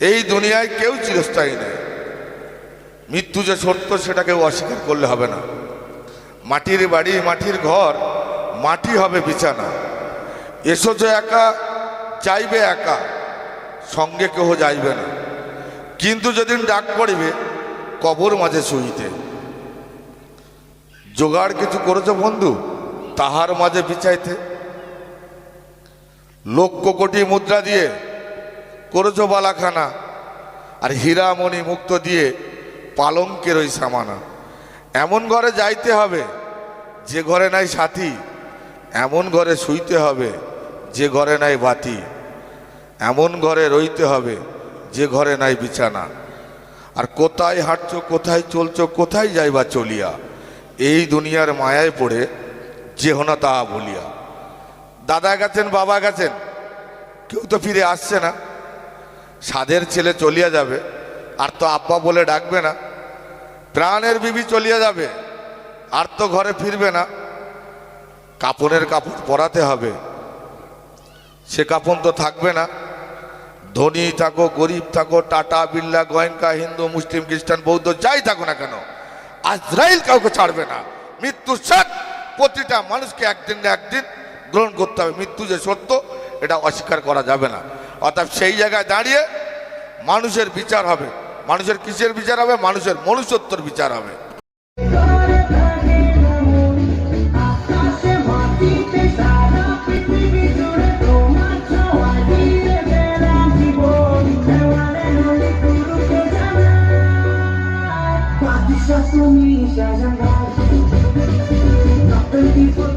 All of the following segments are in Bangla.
এই দুনিয়ায় কেউ চিরস্থায়ী নেই। মৃত্যু যে সত্য সেটাকে অস্বীকার করলে হবে না। মাটির বাড়ি, মাটির ঘর, মাটি হবে বিছানা। এসেছ একা, চাইবে একা, সঙ্গে কেহ যাইবে না। কিন্তু যেদিন ডাক পড়িবে, কবর মাঝে শুইতে। জোগাড় কিছু করেছ বন্ধু? তাহার মাঝে বিছাইতে। লক্ষ কোটি মুদ্রা দিয়ে করেছ বালাখানা। আর হীরামণি মুক্ত দিয়ে পালঙ্কের ওই সামানা। এমন ঘরে যাইতে হবে, যে ঘরে নাই সাথী। এমন ঘরে শুইতে হবে, যে ঘরে নাই বাতি। এমন ঘরে রইতে হবে, যে ঘরে নাই বিছানা। আর কোথায় হাঁটছো, কোথায় চলছো, কোথায় যাইবা চলিয়া? এই দুনিয়ার মায়ায় পড়ে যেহ না তাহা বলিয়া। দাদা গেছেন, বাবা গেছেন, কেউ তো ফিরে আসছে না। সাধের ছেলে চলিয়া যাবে, আর তো আব্বা বলে ডাকবে না। প্রাণের বিবি চলিয়া যাবে, আর তো ঘরে ফিরবে না। কাপড়ের কাপড় পরাতে হবে, সে কাপড় তো থাকবে না। ধনী থাকো, গরিব থাকো, টাটা, বিল্লা, গোয়েঙ্কা, হিন্দু, মুসলিম, খ্রিস্টান, বৌদ্ধ, যাই থাকো না কেন, আজরাইল কাউকে ছাড়বে না। মৃত্যুর সাথ প্রতিটা মানুষকে একদিন না একদিন গ্রহণ করতে হবে। মৃত্যু যে সত্য, এটা অস্বীকার করা যাবে না। অর্থাৎ সেই জায়গায় দাঁড়িয়ে মানুষের বিচার হবে। মানুষের কিসের বিচার হবে? মানুষের মনুষ্যত্বর বিচার হবে।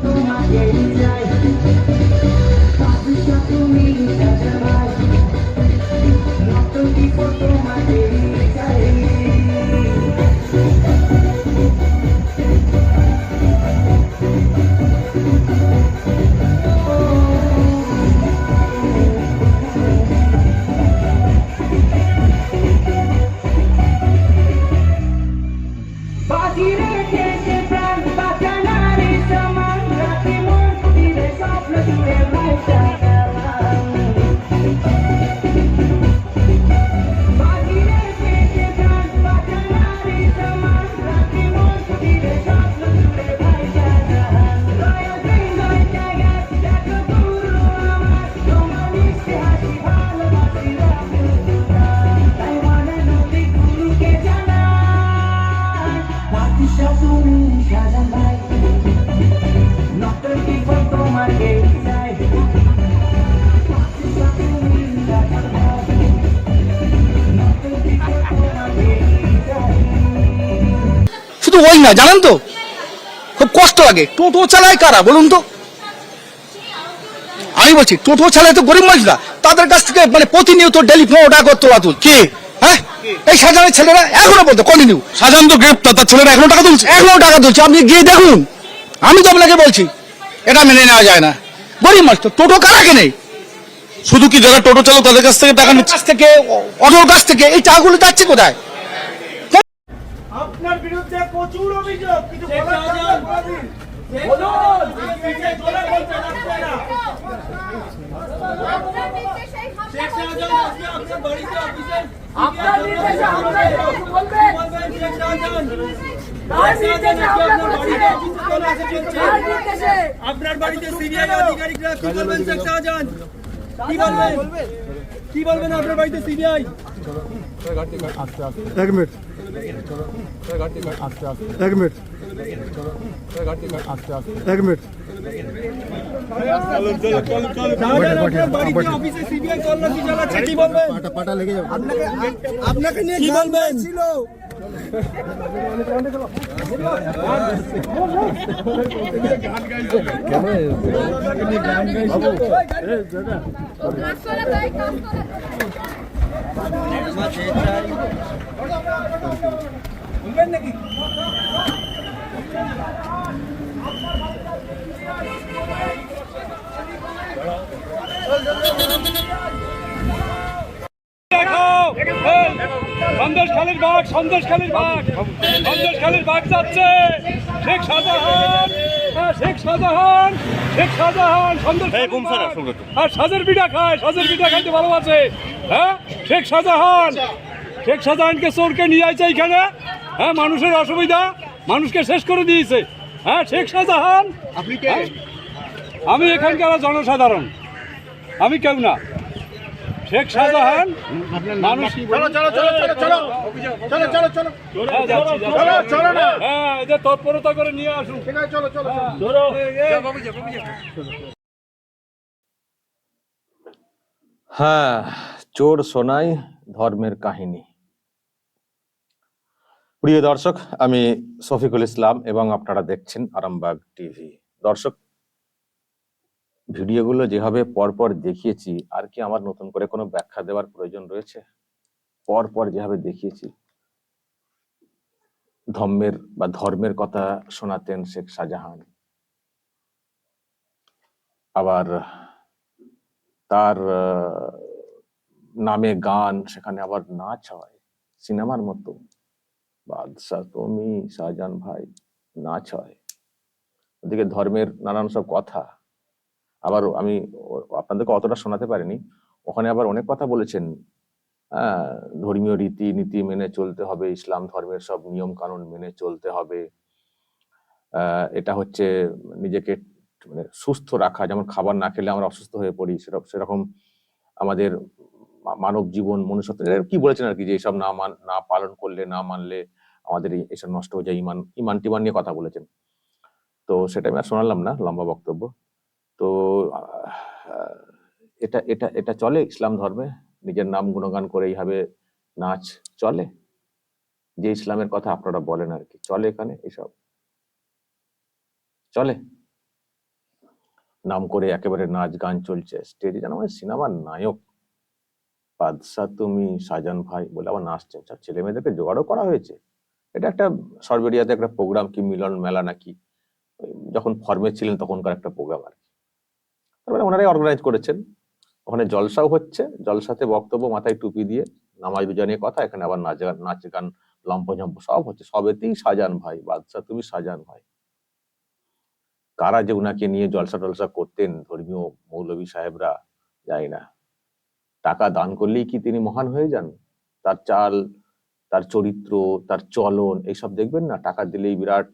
ছোঁয়া দিয়ে ওই না জানেন তো? খুব কষ্ট লাগে। টোটো চালায় কারা বলুন তো? আমি বলছি টোটো চালায় তো গরিব মানুষরা তাদের কাছ থেকে মানে প্রতিনিয়ত ডেলি পনেরো টাকা করে তোলা তুল। কে? হ্যাঁ? এই সাজানের ছেলেরা এখনও বলতো কন্টিনিউ সাজান তো গ্রেপ্তার তার ছেলেরা এখনও টাকা তুলছে। এখনও টাকা তুলছে আপনি গিয়ে দেখুন। আমি তো আপনাকে বলছি এটা মেনে নেওয়া যায় না। গরিব মানুষ তো টোটো কারা কেনে? শুধু কি যারা টোটো চালক তাদের কাছ থেকে টাকা নিচ্ছে? কাছ থেকে অটোর কাছ থেকে এই টাকাগুলো যাচ্ছে কোথায় আপনার বিরুদ্ধে প্রচুর অভিযোগ কিছু বলার থাকলে বলে দিন। বলুন, পিঠে তোলা বলতে লাগবে না। শেখ শাহজাহান আজকে আপনার নির্দেশে আমরা বলবেন। আপনার বাড়িতে সিবিআই আধিকারিকরা কি বলবেন শেখ শাহজাহান কি বলবেন? কি বলবেন আপনার বাড়িতে সিবিআই? এক মিনিট। এক মিনিট। এক মিনিট। আপনাকে নিয়ে কি বলবেন ছিল সন্দেশ বাঘ সন্দেশ খালির বাঘ সন্দেশ খালির বাঘ যাচ্ছে শেখ শাহজাহান শেখ শাহজাহান শেখ শাহজাহান সন্দেশ আর সাজের পিঠা খায়, সাজের পিঠা খাইতে ভালোবাসে। হ্যাঁ? শেখ শাহজাহান। শেখ শাহজাহানকে চোরকে নিয়ে আছে এখানে হ্যাঁ মানুষের অসুবিধা। মানুষকে শেষ করে দিয়েছে। হ্যাঁ শেখ শাহজাহান। হ্যাঁ? আমি এখানকার জনসাধারণ। আমি কেউ না। শেখ শাহজাহান মানুষ হ্যাঁ, হ্যাঁ এদের তৎপরতা করে নিয়ে আসুন। হ্যাঁ চোর শোনাই ধর্মের কাহিনী। প্রিয় দর্শক, আমি শফিকুল ইসলাম এবং আপনারা দেখছেন আরামবাগ টিভি। দর্শক, ভিডিওগুলো যেভাবে পরপর দেখিয়েছি, আর কি আমার নতুন করে কোনো ব্যাখ্যা দেওয়ার প্রয়োজন রয়েছে? পরপর যেভাবে দেখিয়েছি, ধর্মের বা ধর্মের কথা শোনাতেন শেখ শাহজাহান। আবার তার নামে গান, সেখানে আবার নাচ হয়। সিনেমার মতো। বাদশাহ তুমি, শাহজাহান ভাই, নাচ হয়। ওদিকে ধর্মের নানান সব কথা। আবার আমি আপনাদেরকে অতটা শোনাতে পারিনি। ওখানে আবার অনেক কথা বলেছেন। ধর্মীয় রীতি নীতি মেনে চলতে হবে, ইসলাম ধর্মের সব নিয়ম কানুন মেনে চলতে হবে। এটা হচ্ছে নিজেকে মানে সুস্থ রাখা। যেমন খাবার না খেলে আমরা অসুস্থ হয়ে পড়ি সেরকম সেরকম আমাদের মানব জীবন, মনুষ্যত্ব কি বলেছেন আর কি যে এইসব না মান, না পালন করলে, না মানলে আমাদের এসব নষ্ট হয়ে যায়, ইমান ইমান টিমান নিয়ে কথা বলেছেন। তো সেটা আমি আর শোনালাম না, লম্বা বক্তব্য। তো এটা এটা এটা চলে ইসলাম ধর্মে? নিজের নাম গুণগান করে এইভাবে নাচ চলে? যে ইসলামের কথা আপনারা বলেন আর কি, চলে এখানে এসব? চলে? নাম করে একেবারে নাচ গান চলছে স্টেজে যেন মানে সিনেমার নায়ক বাদশাহ তুমি সাজান ভাই বলে আবার নাচছেন সব ছেলে মেয়েদেরকে জোগাড়ও করা হয়েছে। এটা একটা সর্বেরিয়াতে একটা প্রোগ্রাম কি মিলন মেলা নাকি? যখন ফর্মে ছিলেন তখনকার একটা প্রোগ্রাম আর কি। তারপরে ওনারাই অর্গানাইজ করেছেন। ওখানে জলসাও হচ্ছে। জলসাতে বক্তব্য মাথায় টুপি দিয়ে নামাজ রোজা নিয়ে কথা, এখানে আবার নাচ গান নাচ গান, লম্পঝম্প সব হচ্ছে। সবেতেই সাজান ভাই বাদশাহ তুমি সাজান ভাই। কারা যে উনাকে নিয়ে জলসা টলসা করতেন ধর্মীয় মৌলভী সাহেবরা যাই না। টাকা দান করলেই কি তিনি মহান হয়ে যান? তার চাল, তার চরিত্র, তার চলন, এইসব দেখবেন না? টাকা দিলেই বিরাট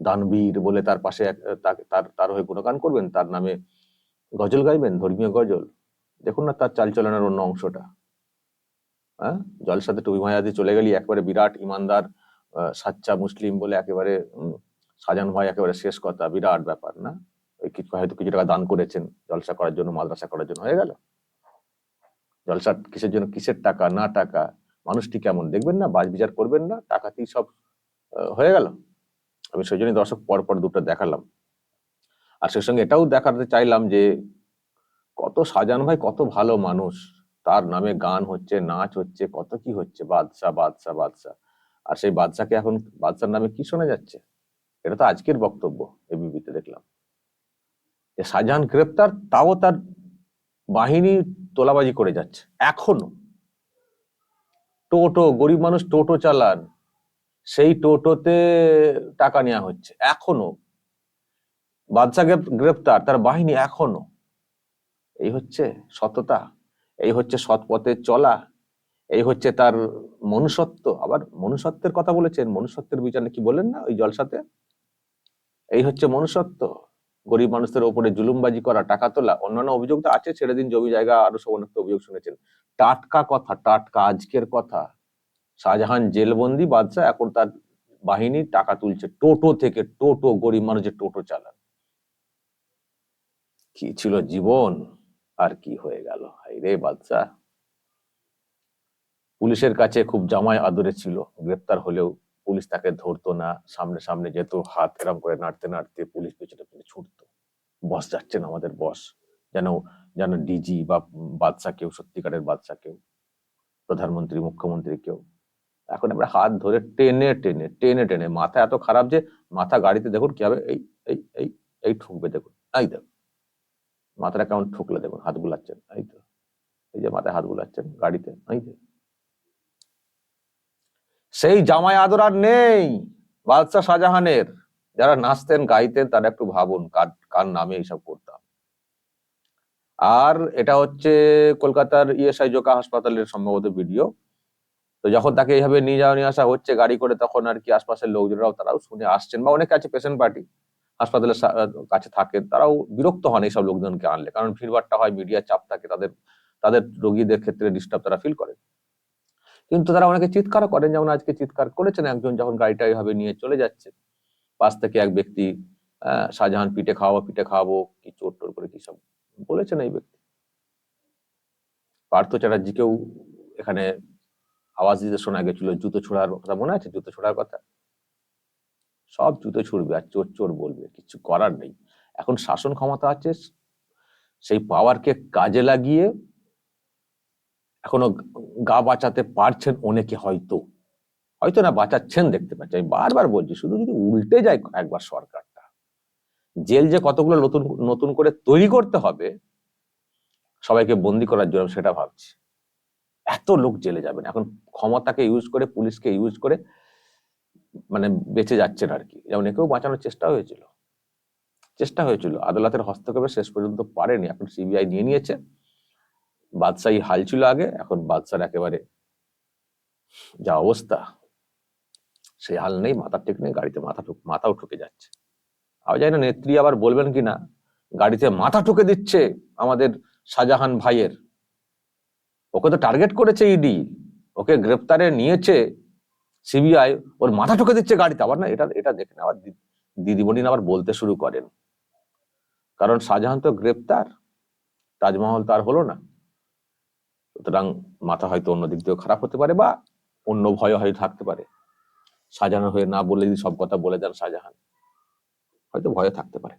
দানবীর বলে তার পাশে তার তার হয়ে গুণগান করবেন। তার নামে গজল গাইবেন, ধর্মীয় গজল। দেখুন না তার চাল চালচলনের অন্য অংশটা। হ্যাঁ? জলসাতে টুপি মায়া দিয়ে চলে গেলি একবারে বিরাট ইমানদার সাচ্চা মুসলিম বলে একেবারে সাজান ভাই একেবারে শেষ কথা। বিরাট ব্যাপার, না? কিছু হয়তো কিছু টাকা দান করেছেন, জলসা করার জন্য, মাদ্রাসা করার জন্য, হয়ে গেল। জলসা কিসের জন্য কিসের টাকা, না টাকা, মানুষটি কেমন দেখবেন না বাজ বিচার করবেন না, টাকাতেই সব হয়ে গেল। আমি সেই জন্যই দর্শক পর পর দুটো দেখালাম। আর সেই সঙ্গে এটাও দেখাতে চাইলাম যে, কত সাজান ভাই কত ভালো মানুষ। তার নামে গান হচ্ছে, নাচ হচ্ছে, কত কি হচ্ছে, বাদশাহ বাদশাহ বাদশাহ। আর সেই বাদশাকে এখন, বাদশার নামে কি শোনা যাচ্ছে? এটা তো আজকের বক্তব্য এবিপিতে দেখলাম। যে শাহজাহান গ্রেপ্তার, তাও তার বাহিনী তোলাবাজি করে যাচ্ছে। এখনও। টোটো, গরিব মানুষ টোটো চালান, সেই টোটোতে টাকা নেওয়া হচ্ছে। এখনও। বাদশা গ্রেপ- গ্রেপ্তার, তার বাহিনী এখনও। এই হচ্ছে সততা, এই হচ্ছে সৎ চলা, এই হচ্ছে তার মনুষ্যত্ব। আবার মনুষ্যত্বের কথা বলেছেন, মনুষ্যত্বের বিচারে কি বলেন না ওই জলসাতে? এই হচ্ছে মনুষ্যত্ব। গরিব মানুষদের ওপরে জুলুমবাজি করা, টাকা তোলা, অন্যান্য অভিযোগ তো আছে, ছেড়ে দিন, জমি জায়গা আরও সব অনেক অভিযোগ শুনেছেন। টাটকা কথা, টাটকা আজকের কথা। শাহজাহান জেলবন্দি বাদশাহ এখন তার বাহিনী টাকা তুলছে, টোটো থেকে টোটো, গরিব মানুষের টোটো চালান। কি ছিল জীবন, আর কি হয়ে গেল? রে বাদশাহ। পুলিশের কাছে খুব জামাই আদরে ছিল, গ্রেপ্তার হলেও পুলিশ তাকে ধরতো না সামনে সামনে যেত হাত এরম করে নাড়তে নাড়তে পুলিশ পেছনে পেছনে ছুটতো। বস যাচ্ছেন আমাদের বস, যেন যেন ডিজি বা বাদশা কেউ, সত্যিকারের বাদশা কেউ, প্রধানমন্ত্রী, মুখ্যমন্ত্রী কেউ। এখন আমরা হাত ধরে টেনে টেনে টেনে টেনে, মাথা এত খারাপ যে মাথা গাড়িতে দেখুন কি হবে এই এই এই এই ঠুকবে দেখুন, এই দেখুন। মাথাটা কেমন ঠুকলে দেখুন, হাত বুলাচ্ছেন, এই তো, এই যে মাথায় হাত বুলাচ্ছেন গাড়িতে, এই যে। সেই জামাই আদর আর নেই বাদশাহ শাহজাহানের। যারা নাচতেন, গাইতেন, তারা একটু ভাবুন কার কার নামে এইসব করতাম। আর এটা হচ্ছে কলকাতার ইএসআই জোকা হাসপাতালের সম্ভবত ভিডিও। তো যখন তাকে এইভাবে নিয়ে যাওয়া, নিয়ে আসা হচ্ছে গাড়ি করে, তখন আর কি আশপাশের লোকজনরাও তারাও শুনে আসছেন বা অনেকে আছে পেশেন্ট পার্টি হাসপাতালের কাছে থাকেন, তারাও বিরক্ত হন এইসব লোকজনকে আনলে। কারণ ভিড়ভাড়টা হয় মিডিয়ার চাপ থাকে, তাদের তাদের রোগীদের ক্ষেত্রে ডিস্টার্ব তারা ফিল করেন। কিন্তু তারা অনেকে চিৎকার করেন, যেমন আজকে চিৎকার করেছেন একজন যখন গাড়িটা এইভাবে নিয়ে চলে যাচ্ছে। পাশ থেকে এক ব্যক্তি শাহজাহান পিঠে খাওয়াবো পিঠে খাওয়াবো, কি চোর টোর করে কি সব বলেছেন এই ব্যক্তি। পার্থ চ্যাটার্জিকেও এখানে আওয়াজ দিতে শোনা গেছিল, জুতো ছোড়ার কথা মনে আছে? জুতো ছোড়ার কথা? সব জুতো ছুড়বে আর চোর চোর বলবে, কিছু করার নেই। এখন শাসন ক্ষমতা আছে, সেই পাওয়ারকে কাজে লাগিয়ে এখনও গা বাঁচাতে পারছেন অনেকে হয়তো। হয়তো না বাঁচাচ্ছেন দেখতে পাচ্ছি। আমি বারবার বলছি, শুধু যদি উল্টে যায় একবার সরকারটা, জেল যে কতগুলো নতুন নতুন করে তৈরি করতে হবে, সবাইকে বন্দি করার জন্য সেটা ভাবছি। এত লোক জেলে যাবেন। এখন ক্ষমতাকে ইউজ করে, পুলিশকে ইউজ করে মানে বেঁচে যাচ্ছেন আর কি। যেমন একেও বাঁচানোর চেষ্টা হয়েছিল। চেষ্টা হয়েছিল। আদালতের হস্তক্ষেপে শেষ পর্যন্ত পারেনি। এখন সিবিআই নিয়ে নিয়েছে। বাদশাহী হাল ছিল আগে, এখন বাদশার একেবারে যা অবস্থা, সেই হাল নেই, মাথা ঠিক নেই, গাড়িতে মাথা ঠুক, মাথাও ঠুকে যাচ্ছে। আমি জানি না নেত্রী আবার বলবেন কিনা, গাড়িতে মাথা ঠুকে দিচ্ছে আমাদের শাহজাহান ভাইয়ের। ওকে তো টার্গেট করেছে ইডি ওকে গ্রেপ্তারে নিয়েছে সিবিআই ওর মাথা ঠুকে দিচ্ছে গাড়িতে, আবার না, এটা এটা দেখেন আবার দিদিমণি আবার বলতে শুরু করেন। কারণ শাহজাহান তো গ্রেপ্তার, তাজমহল তার হলো না। সুতরাং মাথা হয়তো অন্য দিক দিয়েও খারাপ হতে পারে বা অন্য ভয় হয়তো থাকতে পারে। শাহজাহান হয়ে না বলে যদি সব কথা বলে দেন শাহজাহান, হয়তো ভয়ে থাকতে পারে।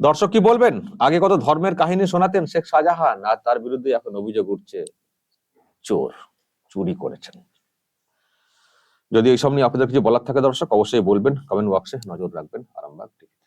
দর্শক কি বলবেন? আগে কত ধর্মের কাহিনী শোনাতেন শেখ শাহজাহান, আর তার বিরুদ্ধে এখন অভিযোগ উঠছে চোর, চুরি করেছেন। যদি এইসব নিয়ে আপনাদের কিছু বলার থাকে দর্শক, অবশ্যই বলবেন কমেন্ট বক্সে নজর রাখবেন, আরামবাগ টিভি।